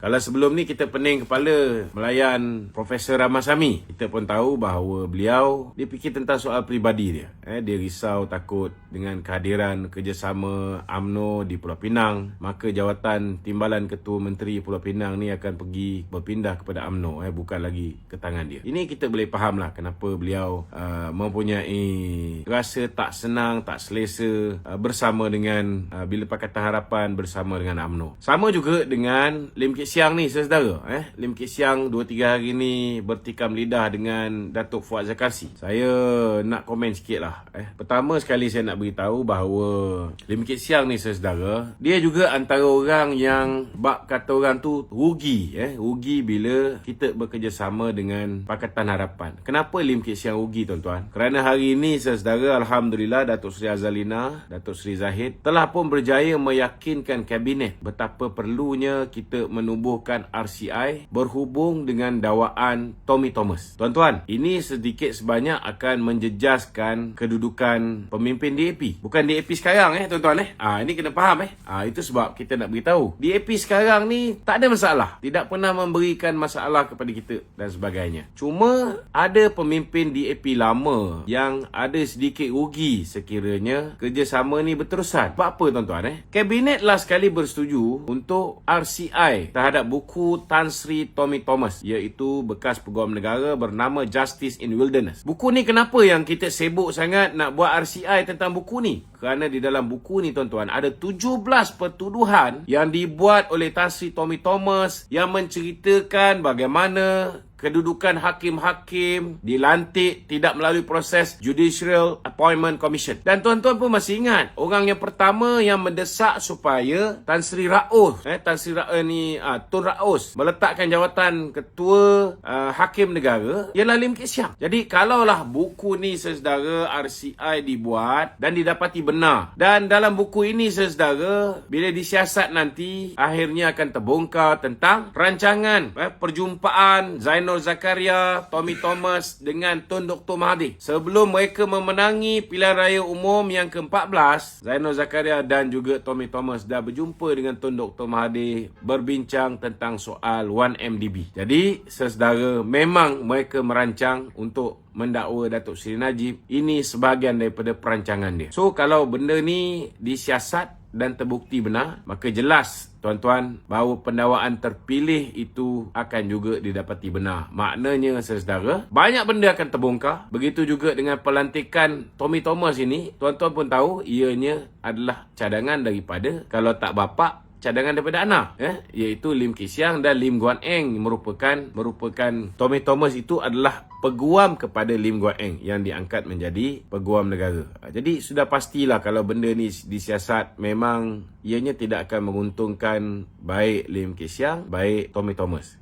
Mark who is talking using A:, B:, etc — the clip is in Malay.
A: Kalau sebelum ni kita pening kepala melayan Profesor Ramasami, kita pun tahu bahawa beliau dia fikir tentang soal peribadi dia. Eh, dia risau takut dengan kehadiran kerjasama AMNO di Pulau Pinang, maka jawatan Timbalan Ketua Menteri Pulau Pinang ni akan pergi berpindah kepada AMNO, eh, bukan lagi ke tangan dia. Ini kita boleh faham lah kenapa beliau uh, mempunyai rasa tak senang, tak selesa uh, bersama dengan uh, Bila Pakatan Harapan bersama dengan AMNO. Sama juga dengan Lim Kit Siang ni saudara eh Lim Kit Siang 2 3 hari ni bertikam lidah dengan Datuk Fuad Zakarsi. Saya nak komen sikit lah eh. Pertama sekali saya nak beritahu bahawa Lim Kit Siang ni saudara, dia juga antara orang yang bab kata orang tu rugi eh, rugi bila kita bekerjasama dengan Pakatan Harapan. Kenapa Lim Kit Siang rugi tuan-tuan? Kerana hari ini saudara alhamdulillah Datuk Seri Azalina, Datuk Seri Zahid telah pun berjaya meyakinkan kabinet betapa perlunya kita menubuhkan RCI berhubung dengan dakwaan Tommy Thomas. Tuan-tuan, ini sedikit sebanyak akan menjejaskan kedudukan pemimpin DAP. Bukan DAP sekarang eh tuan-tuan eh. Ah ini kena faham eh. Ah itu sebab kita nak beritahu. DAP sekarang ni tak ada masalah. Tidak pernah memberikan masalah kepada kita dan sebagainya. Cuma ada pemimpin DAP lama yang ada sedikit rugi sekiranya kerjasama ni berterusan. Sebab apa tuan-tuan eh? Kabinet last sekali bersetuju untuk RCI terhadap buku Tan Sri Tommy Thomas iaitu bekas peguam negara bernama Justice in Wilderness. Buku ni kenapa yang kita sibuk sangat nak buat RCI tentang buku ni? Kerana di dalam buku ni tuan-tuan ada 17 pertuduhan yang dibuat oleh Tan Sri Tommy Thomas yang menceritakan bagaimana kedudukan hakim-hakim dilantik tidak melalui proses Judicial Appointment Commission. Dan tuan-tuan pun masih ingat, orang yang pertama yang mendesak supaya Tan Sri Raus, eh, Tan Sri Raus ni, ah, Tun Raus meletakkan jawatan ketua ah, hakim negara ialah Lim Kit Siang. Jadi kalaulah buku ni saudara RCI dibuat dan didapati benar dan dalam buku ini saudara bila disiasat nanti akhirnya akan terbongkar tentang rancangan eh, perjumpaan Zainal Zainul Zakaria, Tommy Thomas dengan Tun Dr. Mahathir. Sebelum mereka memenangi pilihan raya umum yang ke-14, Zainul Zakaria dan juga Tommy Thomas dah berjumpa dengan Tun Dr. Mahathir berbincang tentang soal 1MDB. Jadi, sesedara memang mereka merancang untuk mendakwa Datuk Seri Najib. Ini sebahagian daripada perancangan dia. So, kalau benda ni disiasat dan terbukti benar, maka jelas tuan-tuan bahawa pendakwaan terpilih itu akan juga didapati benar. Maknanya saudara, banyak benda akan terbongkar. Begitu juga dengan pelantikan Tommy Thomas ini, tuan-tuan pun tahu ianya adalah cadangan daripada kalau tak bapak cadangan daripada anak eh iaitu Lim Kit Siang dan Lim Guan Eng merupakan merupakan Tommy Thomas itu adalah peguam kepada Lim Guan Eng yang diangkat menjadi peguam negara. Jadi sudah pastilah kalau benda ni disiasat memang ianya tidak akan menguntungkan baik Lim Kit Siang baik Tommy Thomas.